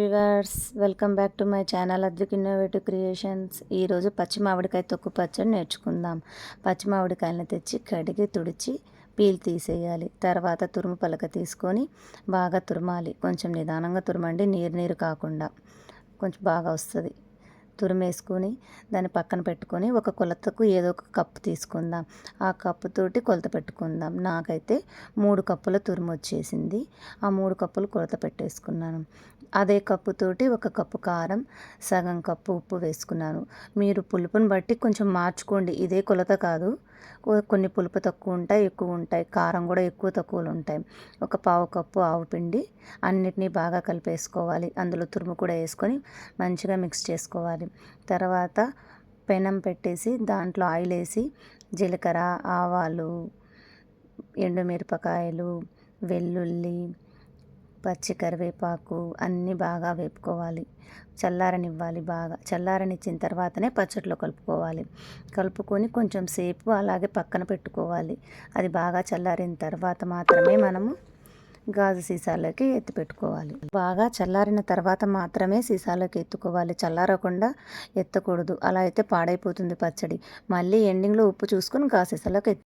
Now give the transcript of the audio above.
Viewers welcome back to my channel Advik innovative creations ఈరోజు పచ్చి మామిడికాయ తొక్కు పచ్చడి నేర్చుకుందాం. పచ్చి మామిడికాయలను తెచ్చి కడిగి తుడిచి పీల్ తీసేయాలి. తర్వాత తురుము పలక తీసుకొని బాగా తురమాలి. కొంచెం నిదానంగా తురమండి నీరు నీరు కాకుండా. కొంచెం బాగా వస్తుంది. తురిమేసుకొని దాన్ని పక్కన పెట్టుకొని ఒక కొలతకు ఏదో ఒక కప్పు తీసుకుందాం. ఆ కప్పుతోటి కొలత పెట్టుకుందాం. నాకైతే మూడు కప్పుల తురుము వచ్చేసింది. ఆ మూడు కప్పులు కొలత పెట్టేసుకున్నాను. అదే కప్పుతోటి ఒక కప్పు కారం సగం కప్పు ఉప్పు వేసుకున్నాను. మీరు పులుపుని బట్టి కొంచెం మార్చుకోండి. ఇదే కొలత కాదు. కొన్ని పులుపు తక్కువ ఉంటాయి ఎక్కువ ఉంటాయి. కారం కూడా ఎక్కువ తక్కువలు ఉంటాయి. ఒక పావు కప్పు ఆవు పిండి అన్నిటినీ బాగా కలిపేసుకోవాలి. అందులో తురుము కూడా వేసుకొని మంచిగా మిక్స్ చేసుకోవాలి. తర్వాత పెనం పెట్టేసి దాంట్లో ఆయిల్ వేసి జీలకర్ర ఆవాలు ఎండుమిరపకాయలు వెల్లుల్లి పచ్చి కరివేపాకు అన్నీ బాగా వేపుకోవాలి. చల్లారనివ్వాలి బాగా. చల్లారనిచ్చిన తర్వాతనే పచ్చట్లో కలుపుకోవాలి. కలుపుకొని కొంచెం సేపు అలాగే పక్కన పెట్టుకోవాలి. అది బాగా చల్లారిన తర్వాత మాత్రమే మనము గాజు సీసాలోకి ఎత్తి పెట్టుకోవాలి. బాగా చల్లారిన తర్వాత మాత్రమే సీసాలోకి ఎత్తుకోవాలి. చల్లారకుండా ఎత్తకూడదు. అలా అయితే పాడైపోతుంది పచ్చడి. మళ్ళీ ఎండింగ్లో ఉప్పు చూసుకొని గాజు సీసాలోకి ఎత్తు